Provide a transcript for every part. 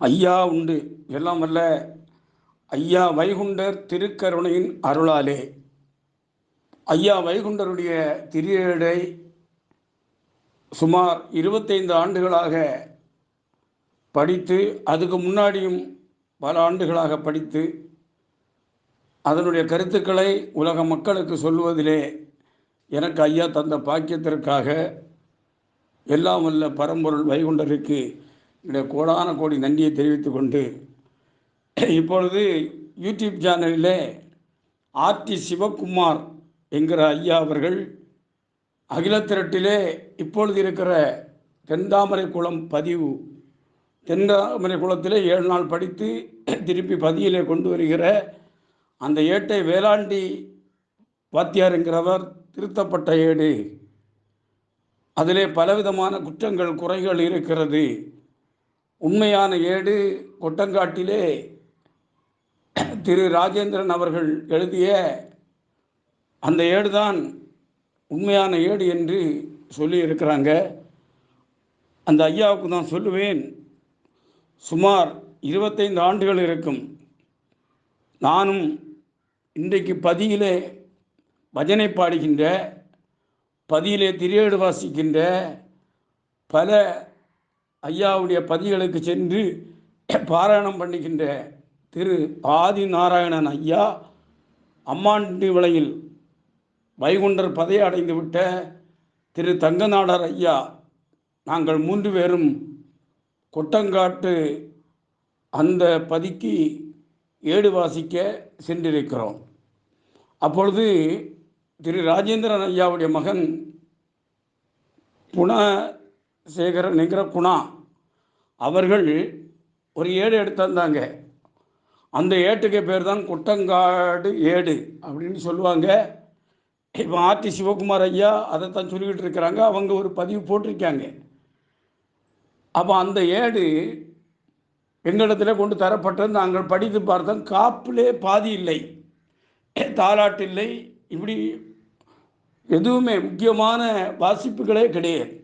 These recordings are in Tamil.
ஐயா உண்டு. எல்லாம் வல்ல ஐயா வைகுண்டர் திருக்கருணையின் அருளாலே. ஐயா வைகுண்டருடைய திரியடை சுமார் இருபத்தைந்து ஆண்டுகளாக படித்து அதுக்கு முன்னாடியும் பல ஆண்டுகளாக படித்து அதனுடைய கருத்துக்களை உலக மக்களுக்கு சொல்வதிலே எனக்கு ஐயா தந்த பாக்கியத்திற்காக எல்லாம் வல்ல பரம்பொருள் வைகுண்டருக்கு கோடான கோடி நன்றியை தெரிவித்து கொண்டு இப்பொழுது யூடியூப் சேனலிலே ஆர்டி சிவகுமார் என்கிற ஐயா அவர்கள் அகிலத்திரட்டிலே இப்பொழுது இருக்கிற தென்தாமரை குளம் பதிவு தென்தாமரை குளத்திலே ஏழு நாள் படித்து திருப்பி பதியிலே கொண்டு வருகிற அந்த ஏட்டை வேளாண்டி வாத்தியார் என்கிறவர் திருத்தப்பட்ட ஏடு. அதிலே பலவிதமான குற்றங்கள் குறைகள் இருக்கிறது. உண்மையான ஏடு கொட்டங்காட்டிலே திரு ராஜேந்திரன் அவர்கள் எழுதிய அந்த ஏடுதான் உண்மையான ஏடு என்று சொல்லி இருக்கிறாங்க அந்த ஐயாவுக்கு நான் சொல்லுவேன் சுமார் இருபத்தைந்து ஆண்டுகள் இருக்கும். நானும் இன்றைக்கு பதியிலே பஜனை பாடுகின்ற பதியிலே திரியேடு வாசிக்கின்ற பல ஐயாவுடைய பதிகளுக்கு சென்று பாராயணம் பண்ணுகின்ற திரு ஆதி நாராயணன் ஐயா அம்மாண்டி விலையில் வைகுண்டர் பதையை அடைந்து விட்ட திரு தங்கநாடர் ஐயா நாங்கள் மூன்று பேரும் கொட்டங்காட்டு அந்த பதிக்கு ஏடு வாசிக்க சென்றிருக்கிறோம். அப்பொழுது திரு ராஜேந்திரன் ஐயாவுடைய மகன் குணசேகரன் என்கிற குணா அவர்கள் ஒரு ஏடு எடுத்து வந்தாங்க அந்த ஏட்டுக்கு பேர் தான் குட்டங்காடு ஏடு அப்படின்னு சொல்லுவாங்க. இப்போ ஆர்டி சிவகுமார் ஐயா அதை தான் சொல்லிக்கிட்டு இருக்கிறாங்க. அவங்க ஒரு பதிவு போட்டிருக்காங்க. அப்போ அந்த ஏடு எங்களிடத்தில் கொண்டு தரப்பட்டது. நாங்கள் படித்து பார்த்தோம். காப்பிலே பாதி இல்லை. தாலாட்டு இல்லை இப்படி எதுவுமே முக்கியமான வாசிப்புகளே கிடையாது.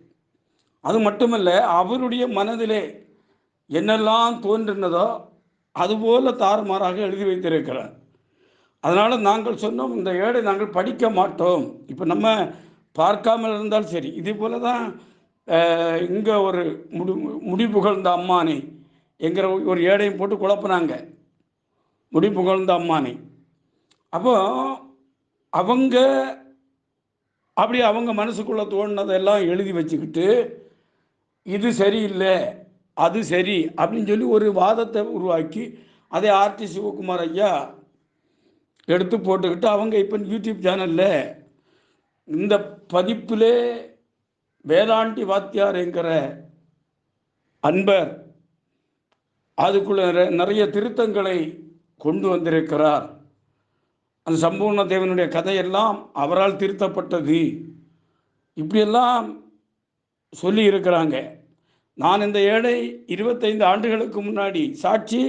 அது மட்டுமல்ல அவருடைய மனதிலே என்னெல்லாம் தோன்றினதோ அதுபோல தாறுமாறாக எழுதி வைத்திருக்கிறார் அதனால் நாங்கள் சொன்னோம் இந்த ஏடை நாங்கள் படிக்க மாட்டோம். இப்போ நம்ம பார்க்காமல் இருந்தால் சரி. இதே போல தான் இங்கே ஒரு முடி முடி புகழ்ந்த அம்மானை என்கிற ஒரு ஏடையும் போட்டு குழப்பினாங்க. முடி புகழ்ந்த அம்மானை. அப்போ அவங்க அப்படி அவங்க மனசுக்குள்ளே தோணுனதெல்லாம் எழுதி வச்சுக்கிட்டு இது சரியில்லை. அது சரி அப்படின்னு சொல்லி ஒரு வாதத்தை உருவாக்கி அதை ஆர்டி சிவகுமார் ஐயா எடுத்து போட்டுக்கிட்டு அவங்க இப்போ யூடியூப் சேனலில் இந்த பதிப்பிலே வேதாண்டி வாத்தியார் என்கிற அன்பர் அதுக்குள்ள நிறைய திருத்தங்களை கொண்டு வந்திருக்கிறார். அந்த சம்பூர்ண தேவனுடைய கதையெல்லாம் அவரால் திருத்தப்பட்டது. இப்படியெல்லாம் சொல்லி இருக்கிறாங்க. நான் இந்த ஏழை இருபத்தைந்து ஆண்டுகளுக்கு முன்னாடி சாட்சி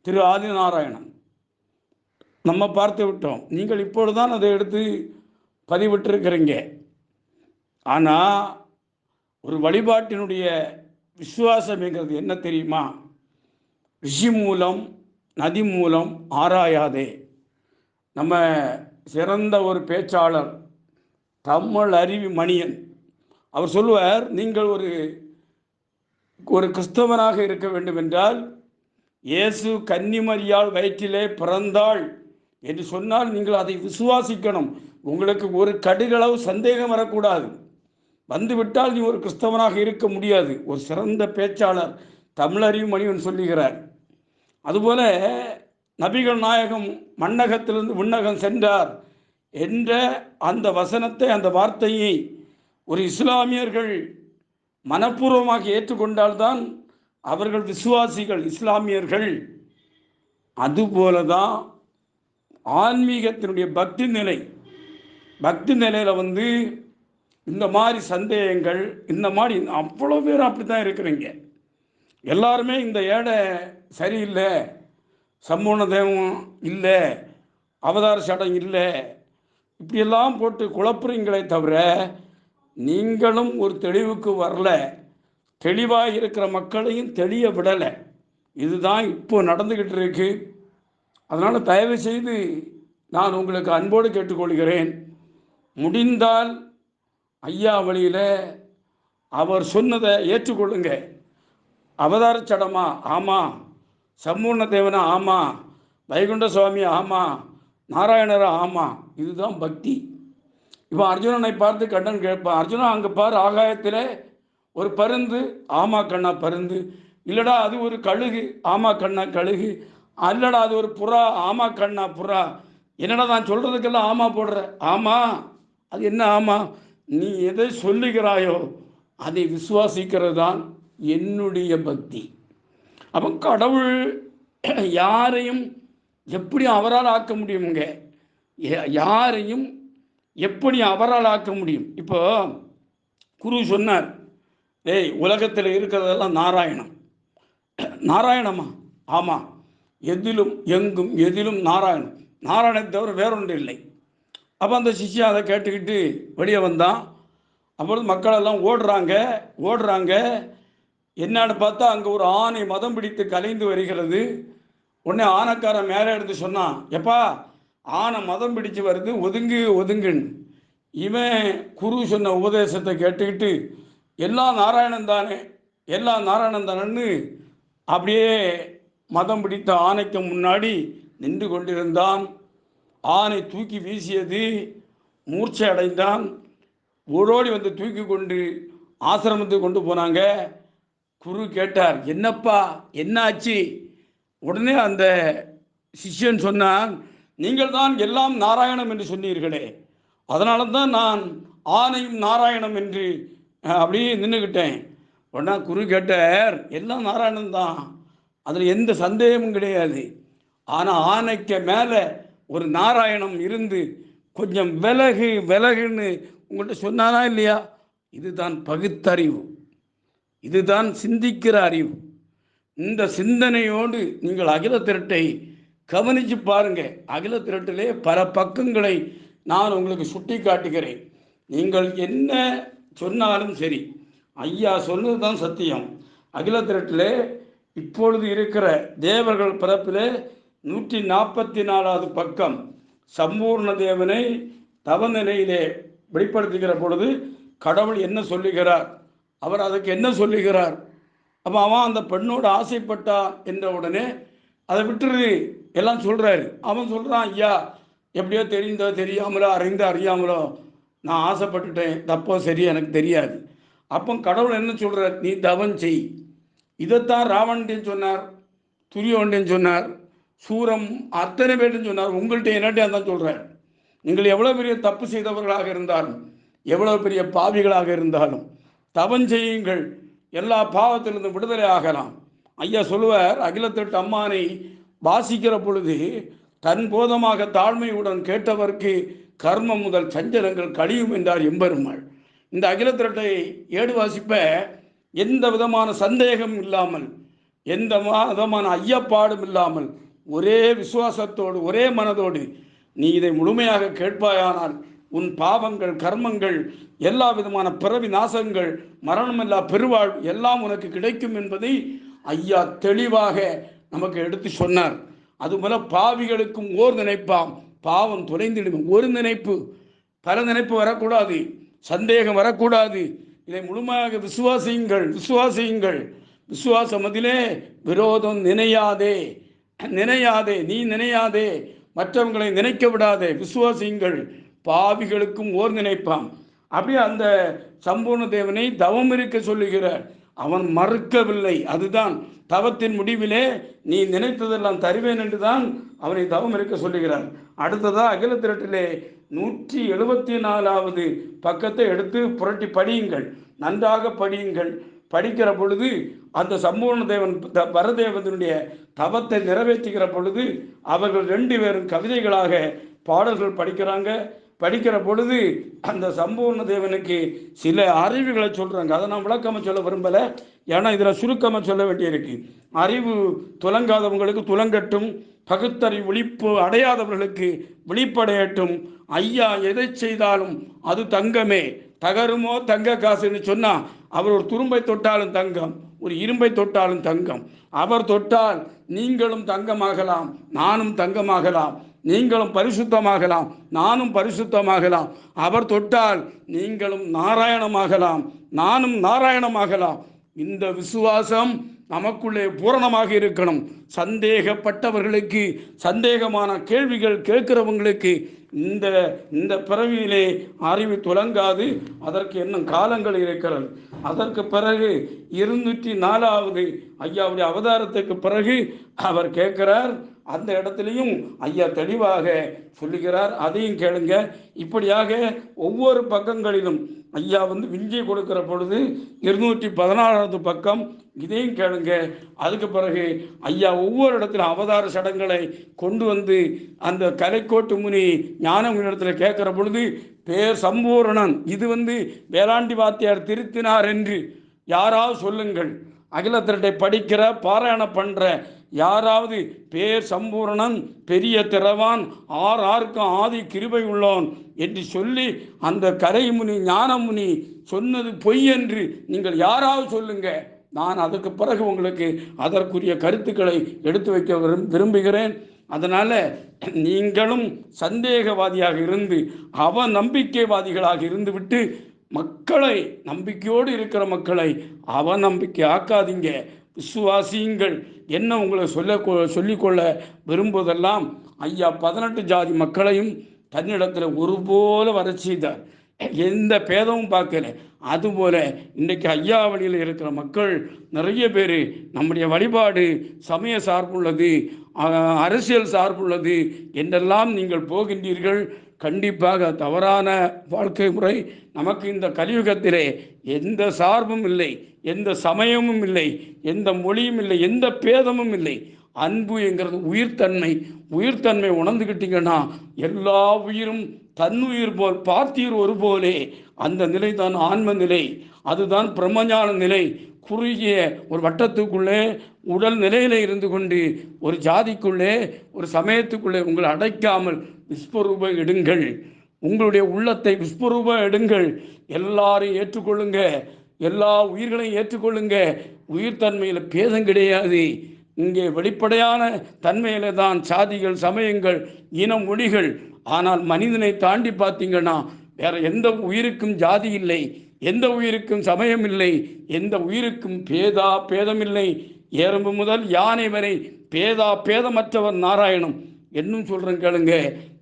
திரு ஆதிநாராயணன். நம்ம பார்த்து விட்டோம். நீங்கள் இப்பொழுதுதான் அதை எடுத்து பதிவிட்டிருக்கிறீங்க. ஆனால் ஒரு வழிபாட்டினுடைய விசுவாசம்ங்கிறது என்ன தெரியுமா? ரிஷி மூலம் நதி மூலம் ஆராயாதே. நம்ம சிறந்த ஒரு பேச்சாளர் தமிழ் அறிவி மணியன். அவர் சொல்லுவார் நீங்கள் ஒரு ஒரு கிறிஸ்தவனாக இருக்க வேண்டும் என்றால் இயேசு கன்னிமரியாள் வயிற்றிலே பிறந்தாள் என்று சொன்னால் நீங்கள் அதை விசுவாசிக்கணும். உங்களுக்கு ஒரு கடுகளவு சந்தேகம் வரக்கூடாது. வந்துவிட்டால் நீ ஒரு கிறிஸ்தவனாக இருக்க முடியாது. ஒரு சிறந்த பேச்சாளர் தமிழறிவு மணிவன் சொல்லுகிறார். அதுபோல நபிகள் நாயகம் மன்னகத்திலிருந்து விண்ணகம் சென்றார் என்ற அந்த வசனத்தை அந்த வார்த்தையை ஒரு இஸ்லாமியர்கள் மனப்பூர்வமாக ஏற்றுக்கொண்டால்தான் அவர்கள் விசுவாசிகள் இஸ்லாமியர்கள். அதுபோல தான் ஆன்மீகத்தினுடைய பக்தி நிலை. பக்தி நிலையில் வந்து இந்த மாதிரி சந்தேகங்கள் இந்த மாதிரி அவ்வளோ பேர் அப்படி தான் இருக்கிறீங்க. எல்லாருமே இந்த ஏடை சரியில்லை சம்பூர்ண தேவம் இல்லை அவதார சடம் இல்லை இப்படியெல்லாம் போட்டு குழப்புறீங்களே தவிர நீங்களும் ஒரு தெளிவுக்கு வரல. தெளிவாக இருக்கிற மக்களையும் தெளிய விடலை. இதுதான் இப்போ நடந்துக்கிட்டு இருக்கு. அதனால் தயவு செய்து நான் உங்களுக்கு அன்போடு கேட்டுக்கொள்கிறேன். முடிந்தால் ஐயா வழியில் அவர் சொன்னதை ஏற்றுக்கொள்ளுங்க. அவதார சடமா? ஆமாம் சம்பூர்ண தேவனா ஆமாம் வைகுண்ட சுவாமி ஆமாம் நாராயணரா? ஆமாம் இதுதான் பக்தி. இப்போ அர்ஜுனனை பார்த்து கண்ணன் கேட்பான் அர்ஜுனா அங்கே பார் ஆகாயத்தில் ஒரு பருந்து ஆமா கண்ணா பருந்து. இல்லடா அது ஒரு கழுகு ஆமா கண்ணா கழுகு. அல்லடா அது ஒரு புறா ஆமா கண்ணா புறா. என்னடா நான் சொல்கிறதுக்கெல்லாம் ஆமா போடுற? ஆமா. அது என்ன ஆமா? நீ எதை சொல்லுகிறாயோ அதை விசுவாசிக்கிறது தான் என்னுடைய பக்தி. அப்போ கடவுள் யாரையும் எப்படி அவரால் ஆக்க முடியுங்க யாரையும் எப்படி அவரால் ஆக்க முடியும்? இப்போ குரு சொன்னார் ஏய் உலகத்தில் இருக்கிறதெல்லாம் நாராயணம். நாராயணமா? ஆமாம் எதிலும் எங்கும் எதிலும் நாராயணம். நாராயணத்தை தவிர வேறொன்று இல்லை. அப்போ அந்த சிஷ்யா அதை கேட்டுக்கிட்டு வெளியே வந்தான். அப்புறம் மக்களெல்லாம் ஓடுறாங்க ஓடுறாங்க. என்னன்னு பார்த்தா அங்கே ஒரு ஆணை மதம் பிடித்து கலைந்து வருகிறது. உடனே ஆணைக்காரன் மேலே எடுத்து சொன்னான் எப்பா ஆனை மதம் பிடிச்சு வருது ஒதுங்கு ஒதுங்குன்னு. இவன் குரு சொன்ன உபதேசத்தை கேட்டுக்கிட்டு எல்லாம் நாராயணன் தானே எல்லாம் நாராயணன் தானேன்னு அப்படியே மதம் பிடித்த ஆணைக்கு முன்னாடி நின்று கொண்டிருந்தான். ஆனை தூக்கி வீசியது மூர்ச்சை அடைந்தான். ஓடோடி வந்து தூக்கி கொண்டு ஆசிரமத்துக்கு கொண்டு போனாங்க. குரு கேட்டார் என்னப்பா என்னாச்சு? உடனே அந்த சிஷ்யன் சொன்னான் நீங்கள் தான் எல்லாம் நாராயணம் என்று சொன்னீர்களே. அதனால தான் நான் ஆணையும் நாராயணம் என்று அப்படியே நின்றுக்கிட்டேன் உடனே குரு கேட்டார் எல்லாம் நாராயணன் தான். அதில் எந்த சந்தேகமும் கிடையாது. ஆனால் ஆணைக்கு மேலே ஒரு நாராயணம் இருந்து கொஞ்சம் விலகு விலகுன்னு உங்கள்கிட்ட சொன்னானா இல்லையா? இதுதான் பகுத்தறிவு. இதுதான் சிந்திக்கிற அறிவு. இந்த சிந்தனையோடு நீங்கள் அகில திரட்டை கவனித்து பாருங்க. அகில திரட்டிலே பல பக்கங்களை நான் உங்களுக்கு சுட்டி காட்டுகிறேன் நீங்கள் என்ன சொன்னாலும் சரி ஐயா சொன்னது தான் சத்தியம். அகில திரட்டிலே இப்பொழுது இருக்கிற தேவர்கள் பிறப்பிலே நூற்றி நாற்பத்தி நாலாவது பக்கம் சம்பூர்ண தேவனை தவ நிலையிலே வெளிப்படுத்துகிற பொழுது கடவுள் என்ன சொல்லுகிறார்? அவர் அதுக்கு என்ன சொல்லுகிறார்? அப்போ அவன் அந்த பெண்ணோடு ஆசைப்பட்டான் என்ற உடனே அதை விட்டுரு. எல்லாம் சொல்கிறாரு அவன் சொல்கிறான் ஐயா எப்படியோ தெரிந்தோ தெரியாமலோ அறிந்தோ அறியாமலோ நான் ஆசைப்பட்டுட்டேன். தப்போ சரி எனக்கு தெரியாது. அப்போ கடவுள் என்ன சொல்கிறார் நீ தவம் செய். இதைத்தான் ராவணன் சொன்னார் துரியோண்டன் சொன்னார் சூரம் அத்தனை பேர்ட்டும் சொன்னார். உங்கள்கிட்ட என்னட்டையும் தான் சொல்கிறார் நீங்கள் எவ்வளோ பெரிய தப்பு செய்தவர்களாக இருந்தாலும் எவ்வளோ பெரிய பாவிகளாக இருந்தாலும் தவம் செய்யுங்கள். எல்லா பாவத்திலிருந்து விடுதலை ஆகலாம். ஐயா சொல்லுவார் அகிலத்திட்டு அம்மானை வாசிக்கிற பொழுது தன் போதமாக தாழ்மையுடன் கேட்டவர்க்கு கர்மம் முதல் சஞ்சலங்கள் கழியும் என்றார் எம்பெருமாள். இந்த அகிலத்திரட்டை ஏடு வாசிப்ப எந்த விதமான சந்தேகம் இல்லாமல் எந்த விதமான ஐயப்பாடும் இல்லாமல் ஒரே விசுவாசத்தோடு ஒரே மனதோடு நீ இதை முழுமையாக கேட்பாயானால் உன் பாவங்கள் கர்மங்கள் எல்லா விதமான பிறவி நாசங்கள் மரணமில்லா பெருவாழ் எல்லாம் உனக்கு கிடைக்கும் என்பதை ஐயா தெளிவாக நமக்கு எடுத்து சொன்னார். அதுபோல பாவிகளுக்கும் ஓர் நினைப்பாம். பாவம் தொலைந்திடும். ஒரு நினைப்பு. பல நினைப்பு வரக்கூடாது. சந்தேகம் வரக்கூடாது. இதை முழுமையாக விசுவாசியுங்கள். விசுவாசியுங்கள். விசுவாசம் அதிலே விரோதம் நினையாதே. நினையாதே. நீ நினையாதே. மற்றவங்களை நினைக்க விடாதே. விசுவாசியுங்கள். பாவிகளுக்கும் ஓர் நினைப்பாம். அப்படியே அந்த சம்பூர்ண தேவனை தவம் இருக்க சொல்லுகிறார் அவன் மறுக்கவில்லை. அதுதான் தவத்தின் முடிவிலே நீ நினைத்ததெல்லாம் தருவேன் என்று தான் அவனை தவம் இருக்க சொல்லுகிறார். அடுத்ததா அகில திரட்டிலே நூற்றி எழுபத்தி நாலாவது பக்கத்தை எடுத்து புரட்டி படியுங்கள். நன்றாக படியுங்கள். படிக்கிற பொழுது அந்த சம்பூர்ண தேவன் த- பரதேவனுடைய தவத்தை நிறைவேற்றுகிற பொழுது அவர்கள் ரெண்டு பேரும் கவிதைகளாக பாடல்கள் படிக்கிறாங்க. படிக்கிற பொழுது அந்த சம்பூர்ண தேவனுக்கு சில அறிவுகளை சொல்கிறாங்க அதை நான் விளக்கமாக சொல்ல விரும்பலை. ஏன்னா இதில் சுருக்கமாக சொல்ல வேண்டியிருக்கு. அறிவு துலங்காதவங்களுக்கு துலங்கட்டும் பகுத்தறி விழிப்பு அடையாதவர்களுக்கு விழிப்படையட்டும். ஐயா எதை செய்தாலும் அது தங்கமே. தகருமோ தங்க காசுன்னு சொன்னால் அவர் ஒரு துரும்பை தொட்டாலும் தங்கம் ஒரு இரும்பை தொட்டாலும் தங்கம். அவர் தொட்டால் நீங்களும் தங்கமாகலாம் நானும் தங்கமாகலாம். நீங்களும் பரிசுத்தமாகலாம் நானும் பரிசுத்தமாகலாம். அவர் தொட்டால் நீங்களும் நாராயணமாகலாம் நானும் நாராயணமாகலாம். இந்த விசுவாசம் நமக்குள்ளே பூரணமாக இருக்கணும். சந்தேகப்பட்டவர்களுக்கு சந்தேகமான கேள்விகள் கேட்கிறவங்களுக்கு இந்த இந்த பிறவியிலே அறிவு துலங்காது அதற்கு இன்னும் காலங்கள் இருக்கிறது. அதற்கு பிறகு இருநூற்றி நாலாவது ஐயாவுடைய அவதாரத்துக்கு பிறகு அவர் கேட்கிறார் அந்த இடத்துலையும் ஐயா தெளிவாக சொல்லுகிறார் அதையும் கேளுங்க. இப்படியாக ஒவ்வொரு பக்கங்களிலும் ஐயா வந்து விஞ்சி கொடுக்கிற பொழுது இருநூற்றி பதினாறாவது பக்கம் இதையும் கேளுங்க. அதுக்கு பிறகு ஐயா ஒவ்வொரு இடத்துல அவதார சடங்களை கொண்டு வந்து அந்த கலைக்கோட்டு முனி ஞானமுனி இடத்துல கேட்குற பொழுது பேர் சம்பூரணன் இது வந்து வேளாண்டி வாத்தியார் திருத்தினார் என்று யாராவது சொல்லுங்கள். அகிலத்திரட்டை படிக்கிற பாராயணம் பண்ணுற யாராவது பேர் சம்பூரணன் பெரிய திறவான் ஆர் ஆர்க்கும் ஆதி கிருபை உள்ளோன் என்று சொல்லி அந்த கரைமுனி ஞானமுனி சொன்னது பொய் என்று நீங்கள் யாராவது சொல்லுங்க. நான் அதுக்கு பிறகு உங்களுக்கு அதற்குரிய கருத்துக்களை எடுத்து வைக்க விரும்புகிறேன். அதனால் நீங்களும் சந்தேகவாதியாக இருந்து அவ நம்பிக்கைவாதிகளாக இருந்துவிட்டு மக்களை நம்பிக்கையோடு இருக்கிற மக்களை அவநம்பிக்கை ஆக்காதீங்க விசுவாசியுங்கள். என்ன உங்களை சொல்ல சொல்லிக்கொள்ள விரும்புவதெல்லாம் ஐயா பதினெட்டு ஜாதி மக்களையும் தன்னிடத்தில் ஒருபோல வர செய்தார். எந்த பேதமும் பார்க்கல. அதுபோல இன்றைக்கு ஐயா வழியில் இருக்கிற மக்கள் நிறைய பேர் நம்முடைய வழிபாடு சமய சார்புள்ளது அரசியல் சார்புள்ளது என்றெல்லாம் நீங்கள் போகின்றீர்கள். கண்டிப்பாக தவறான வாழ்க்கை முறை நமக்கு இந்த கலியுகத்திலே எந்த சார்பும் இல்லை எந்த சமயமும் இல்லை எந்த மொழியும் இல்லை எந்த பேதமும் இல்லை. அன்பு என்கிறது உயிர்த்தன்மை. உயிர்த்தன்மை உணர்ந்துக்கிட்டீங்கன்னா எல்லா உயிரும் தன்னுயிர் போல் பார்த்தீர் ஒரு போலே அந்த நிலை தான் ஆன்ம நிலை. அதுதான் பிரம்மஞான நிலை. குறுகிய ஒரு வட்டத்துக்குள்ளே உடல் நிலையில் இருந்து கொண்டு ஒரு ஜாதிக்குள்ளே ஒரு சமயத்துக்குள்ளே உங்களை அடைக்காமல் விஸ்வரூப எடுங்கள். உங்களுடைய உள்ளத்தை விஸ்வரூப எடுங்கள். எல்லாரும் ஏற்றுக்கொள்ளுங்க. எல்லா உயிர்களையும் ஏற்றுக்கொள்ளுங்க. உயிர்த்தன்மையில் பேதம் கிடையாது. இங்கே வெளிப்படையான தன்மையில தான் சாதிகள் சமயங்கள் இனம் மொழிகள். ஆனால் மனிதனை தாண்டி பார்த்தீங்கன்னா வேற எந்த உயிருக்கும் ஜாதி இல்லை. எந்த உயிருக்கும் சமயம் இல்லை எந்த உயிருக்கும் பேதா பேதமில்லை. எறும்பு முதல் யானை வரை பேதா பேதமற்றவர் நாராயணம். என்னும் சொல்கிறேன் கேளுங்க.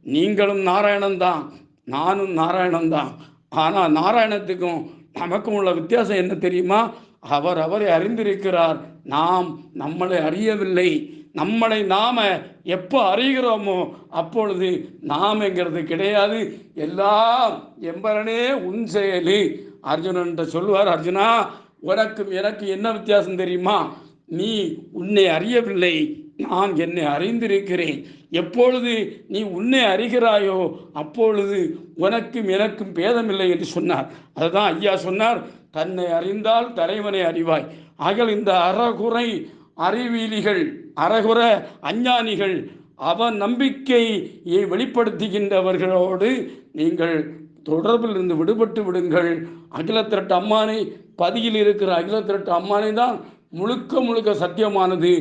நீங்களும் நாராயணன் தான் நானும் நாராயணன் தான் ஆனால் நாராயணத்துக்கும் நமக்கும் உள்ள வித்தியாசம் என்ன தெரியுமா? அவர் அவரை அறிந்திருக்கிறார். நாம் நம்மளை அறியவில்லை. நம்மளை நாம் எப்போ அறிகிறோமோ அப்பொழுது நாம்ங்கிறது கிடையாது. எல்லாம் எம்பரனே உன் செயலு. அர்ஜுனன்ட்ட சொல்லுவார் அர்ஜுனா உனக்கும் எனக்கு என்ன வித்தியாசம் தெரியுமா? நீ உன்னை அறியவில்லை. நான் என்னை அறிந்திருக்கிறேன். எப்பொழுது நீ உன்னை அறிகிறாயோ அப்பொழுது உனக்கும் எனக்கும் பேதமில்லை என்று சொன்னார். அதுதான் ஐயா சொன்னார் தன்னை அறிந்தால் தலைவனை அறிவாய். ஆகல் இந்த அறகுறை அறிவியலிகள் அறகுற அஞ்ஞானிகள் அவ நம்பிக்கையை வெளிப்படுத்துகின்றவர்களோடு நீங்கள் தொடர்பில் இருந்து விடுபட்டு விடுங்கள். அகிலத்திரட்டு அம்மானை பதியில் இருக்கிற அகிலத்திரட்டு அம்மானை தான் முழுக்க முழுக்க சத்தியமானது.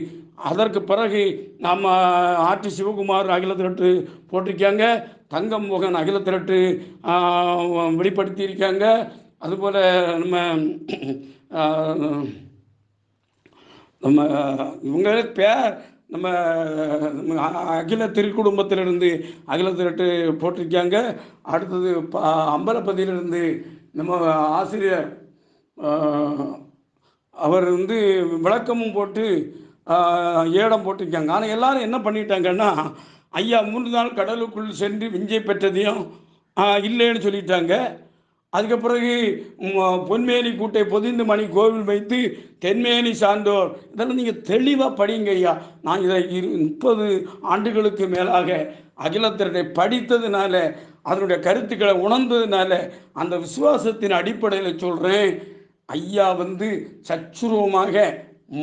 அதற்கு பிறகு நம்ம ஆர்டி சிவகுமார் அகில திரட்டு போட்டிருக்காங்க. தங்கம் மோகன் அகில திரட்டு வெளிப்படுத்தியிருக்காங்க. அதுபோல் நம்ம நம்ம இவங்க பேர் நம்ம நம்ம அகில திருக்குடும்பத்திலிருந்து அகில திரட்டு போட்டிருக்காங்க. அடுத்தது ப அம்பலப்பதியிலிருந்து நம்ம ஆசிரியர் அவர் வந்து விளக்கமும் போட்டு ஏடம் போட்டிருக்காங்க. ஆனால் எல்லாரும் என்ன பண்ணிட்டாங்கன்னா ஐயா மூன்று நாள் கடலுக்குள் சென்று விஞ்சை பெற்றதையும் இல்லைன்னு சொல்லிட்டாங்க. அதுக்கு பிறகு பொன்மேனி கூட்டை பொதிந்து மணி கோவில் வைத்து தென்மேனி சார்ந்தோர் இதெல்லாம் நீங்கள் தெளிவாக படிங்க ஐயா. நான் இதை இரு முப்பது ஆண்டுகளுக்கு மேலாக அகிலத்திரனை படித்ததுனால அதனுடைய கருத்துக்களை உணர்ந்ததுனால அந்த விசுவாசத்தின் அடிப்படையில் சொல்கிறேன் ஐயா வந்து சச்சுருவமாக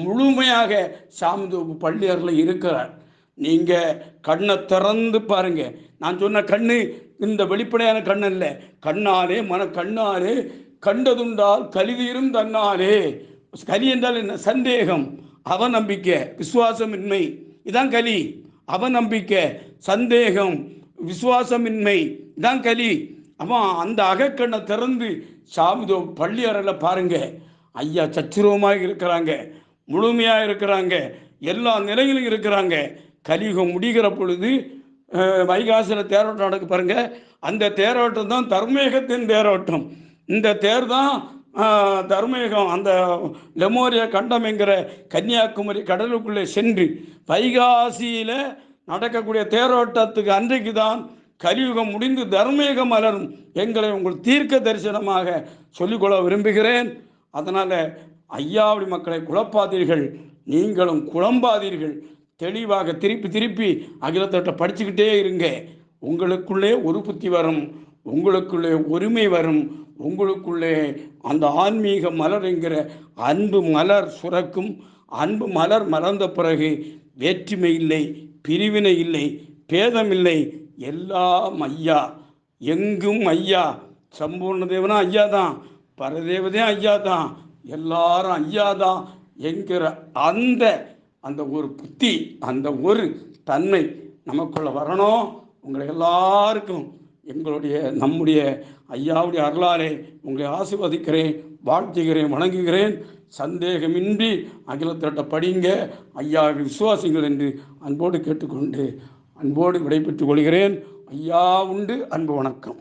முழுமையாக சாமிதோப்பு பள்ளியரில் இருக்கிறார். நீங்கள் கண்ணை திறந்து பாருங்கள் நான் சொன்ன கண்ணு இந்த வெளிப்படையான கண் அல்ல. கண்ணாலே மன கண்ணாலே கண்டதுண்டால் கலிதீரும் தன்னாலே. கலி என்றால் என்ன? சந்தேகம் அவநம்பிக்கை விசுவாசமின்மை. இதான் கலி. அவநம்பிக்கை சந்தேகம் விசுவாசமின்மை. இதான் கலி. அவன் அந்த அகக்கண்ணை திறந்து சாமிதோ பள்ளி அறையில் பாருங்க. ஐயா சச்சுரவமாக இருக்கிறாங்க. முழுமையாக இருக்கிறாங்க. எல்லா நிலையிலும் இருக்கிறாங்க. கலியுகம் முடிகிற பொழுது வைகாசியில் தேரோட்டம் நடக்கு பாருங்க. அந்த தேரோட்டம் தான் தர்மேகத்தின் தேரோட்டம். இந்த தேர் தான் தர்மேகம் அந்த லெமோரிய கண்டம் என்கிற கன்னியாகுமரி கடலுக்குள்ளே சென்று வைகாசியில் நடக்கக்கூடிய தேரோட்டத்துக்கு அன்றைக்கு தான் கலியுகம் முடிந்து தர்மேகம் மலரும். எங்களை உங்கள் தீர்க்க தரிசனமாக சொல்லிக்கொள்ள விரும்புகிறேன். அதனால் ஐயாவடி மக்களை குழப்பாதீர்கள் நீங்களும் குழம்பாதீர்கள் தெளிவாக திருப்பி திருப்பி அகிலத்தட்டை படிச்சுக்கிட்டே இருங்க. உங்களுக்குள்ளே ஒரு புத்தி வரும் உங்களுக்குள்ளே ஒருமை வரும் உங்களுக்குள்ளே அந்த ஆன்மீக மலர் என்கிற அன்பு மலர் சுரக்கும். அன்பு மலர் மலர்ந்த பிறகு வேற்றுமை இல்லை பிரிவினை இல்லை பேதம் இல்லை. எல்லாம் ஐயா எங்கும் ஐயா. சம்பூர்ண தேவனா ஐயா தான் பரதேவதே ஐயா தான் எல்லாரும் ஐயா தான் என்கிற அந்த அந்த ஒரு புத்தி அந்த ஒரு தன்மை நமக்குள்ள வரணும். உங்களை எல்லாருக்கும் எங்களுடைய நம்முடைய ஐயாவுடைய அருளாலே உங்களை ஆசீர்வதிக்கிறேன் வாழ்த்துகிறேன் வணங்குகிறேன். சந்தேகமின்றி அகிலத்திரட்ட படிங்க. ஐயா விசுவாசிங்கள் என்று அன்போடு கேட்டுக்கொண்டு அன்போடு விடைபெற்றுக் கொள்கிறேன். ஐயா உண்டு அன்பு வணக்கம்.